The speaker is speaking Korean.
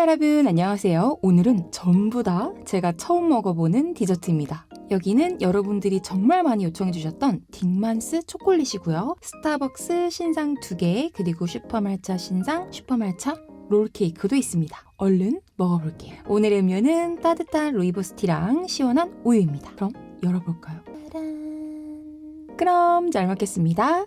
여러분 안녕하세요. 오늘은 전부 다 제가 처음 먹어보는 디저트입니다. 여기는 여러분들이 정말 많이 요청해주셨던 딩만스 초콜릿이고요. 스타벅스 신상 2개 그리고 슈퍼말차 신상 슈퍼말차 롤케이크도 있습니다. 얼른 먹어볼게요. 오늘의 음료는 따뜻한 루이보스티랑 시원한 우유입니다. 그럼 열어볼까요? 그럼 잘 먹겠습니다.